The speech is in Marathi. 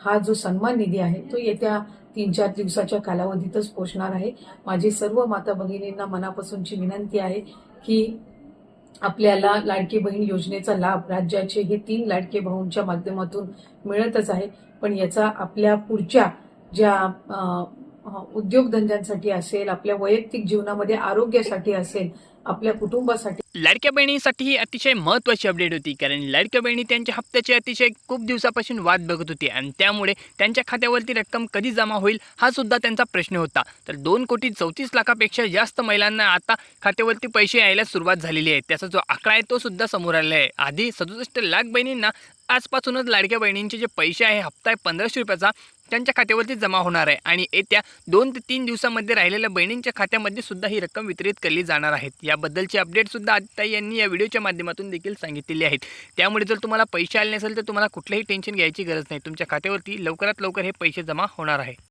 हा जो सन्मान निधी आहे तो येत्या तीन चार दिवसाच्या कालावधीतच पोचणार आहे. माझी सर्व माता भगिनींना मनापासूनची विनंती आहे की आपल्याला लाडकी बहीण योजनेचा लाभ राज्याचे हे तीन लाडके भाऊंच्या माध्यमातून मिळतच आहे. पण याचा आपल्या पुढच्या ज्या उद्योगधंद्यांसाठी असेल आपल्या वैयक्तिक जीवनामध्ये आरोग्यासाठी असेल आपल्या कुटुंबासाठी. लाडक्या बहिणीसाठी ही अतिशय महत्त्वाची अपडेट होती कारण लाडक्या बहिणी त्यांच्या हप्त्याचे अतिशय खूप दिवसापासून वाट बघत होती आणि त्यामुळे त्यांच्या खात्यावरती रक्कम कधी जमा होईल हा सुद्धा त्यांचा प्रश्न होता. तर दोन कोटी चौतीस लाखापेक्षा जास्त महिलांना आता खात्यावरती पैसे यायला सुरुवात झालेली आहे. त्याचा जो आकडा आहे तो सुद्धा समोर आलेला आहे. आधी सदुसष्ट लाख बहिणींना आजपासूनच लाडक्या बहिणींचे जे पैसे आहे हप्ता आहे पंधराशे रुपयाचा त्यांच्या खात्यावरती जमा होणार आहे. आणि येत्या दोन ते तीन दिवसामध्ये राहिलेल्या बहिणींच्या खात्यामध्ये सुद्धा ही रक्कम वितरित केली जाणार आहेत याबद्दलची अपडेटसुद्धा आदिताई यांनी या व्हिडिओच्या माध्यमातून देखील सांगितलेली आहेत. त्यामुळे जर तुम्हाला पैसे आले नसेल तर तुम्हाला कुठलंही टेन्शन घ्यायची गरज नाही. तुमच्या खात्यावरती लवकरात लवकर हे पैसे जमा होणार आहे.